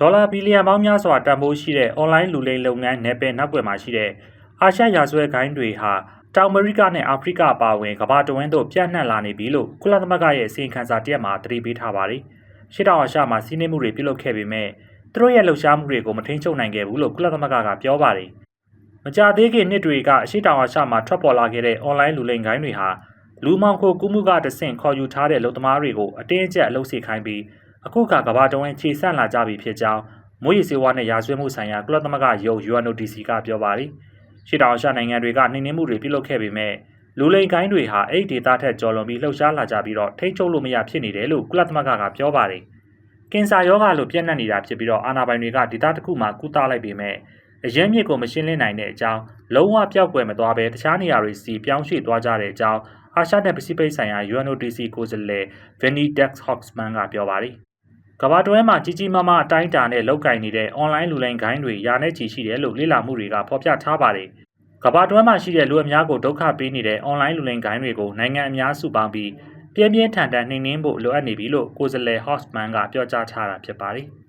ဒေါ်လာဘီလီယံပေါင်းများစွာတန်ဖိုးရှိတဲ့အွန်လိုင်းလူလိမ်လုပ်ငန်းနယ်ပယ်နောက်ွယ်မှာရှိတဲ့အာရှရာဇဝဲဂိုင်းတွေဟာတောင်အမေရိကနဲ့အာဖရိကအပါအဝင်ကမ္ဘာတဝန်းသို့ပြန့်နှံ့လာနေပြီလို့ကုလသမဂ္ဂရဲ့အစီရင်ခံစာတစ်ရပ်မှာသတိပေးထားပါတယ်။ရှစ်တောင်အာရှမှာစီးနှင်းမှုတွေပြုလုပ်ခဲ့ပေမဲ့သူတို့ရဲ့လှုပ်ရှားမှုတွေကိုမထိန်းချုပ်နိုင်ခဲ့ဘူးလို့ကုလသမဂ္ဂကပြောပါတယ်။မကြသေးခင်နှစ်တွေကအရှိတောင်အာရှမှာထွက်ပေါ်လာခဲ့တဲ့အွန်လိုင်းလူလိမ်ဂိုင်းတွေဟာလူမောင်ခိုကူးမှုကတဆင့်ခေါ်ယူထားတဲ့လုံသမားတွေကိုအတင်းအကျပ်အလုပ်စီခိုင်းပြီး အခုခါကမ္ဘာတဝန်းခြေဆန့်လာကြပြီဖြစ်ကြောင်းမိုးရေစေဝါနဲ့ရာဇဝတ်မှုဆိုင်ရာကုလသမဂ္ဂယုံ UNODC ကပြောပါတယ်။ရှေ့တောင်အာရှနိုင်ငံတွေကနှိမ်နင်းမှုတွေပြုလုပ်ခဲ့ပေမဲ့လူလိမ်ကိုင်းတွေဟာအဲ့ဒီဒေသထက်ကျော်လွန်ပြီးလှုပ်ရှားလာကြပြီးတော့ထိန်းချုပ်လို့မရဖြစ်နေတယ်လို့ကုလသမဂ္ဂကပြောပါတယ်။ကင်ဆာရောဂါလိုပြန့်နှံ့နေတာဖြစ်ပြီးတော့အာဏာပိုင်တွေကဒေသတစ်ခုမှာကုသလိုက်ပေမဲ့အရင်မြစ်ကိုမရှင်းလင်းနိုင်တဲ့အကြောင်းလုံးဝပျောက်ကွယ်မသွားဘဲတခြားနေရာတွေစီပြောင်းရွှေ့သွားကြတဲ့အကြောင်းအာရှနဲ့ပစိဖိတ်ဆိုင်ရာ UNODC ကိုယ်စားလှယ် Vinny Dex Hoxman ကပြောပါတယ်။ ကမ္ဘာတွဲမှာကြီးကြီးမားမားအတိုင်းအတာနဲ့လောက်ကင်နေတဲ့အွန်လိုင်းလူလိမ်ဂိုင်းတွေယာနဲ့ချီရှိတယ်လို့လေ့လာမှုတွေကဖော်ပြထားပါတယ်။ကမ္ဘာတွဲမှာရှိတဲ့လူအများကိုဒုက္ခပေးနေတဲ့အွန်လိုင်းလူလိမ်ဂိုင်းတွေကိုနိုင်ငံအများစုပေါင်းပြီးပြင်းပြင်းထန်ထန်နှိမ်နင်းဖို့လိုအပ်နေပြီလို့ကိုယ်စားလှယ် Hoffman ကပြောကြားထားတာဖြစ်ပါတယ်။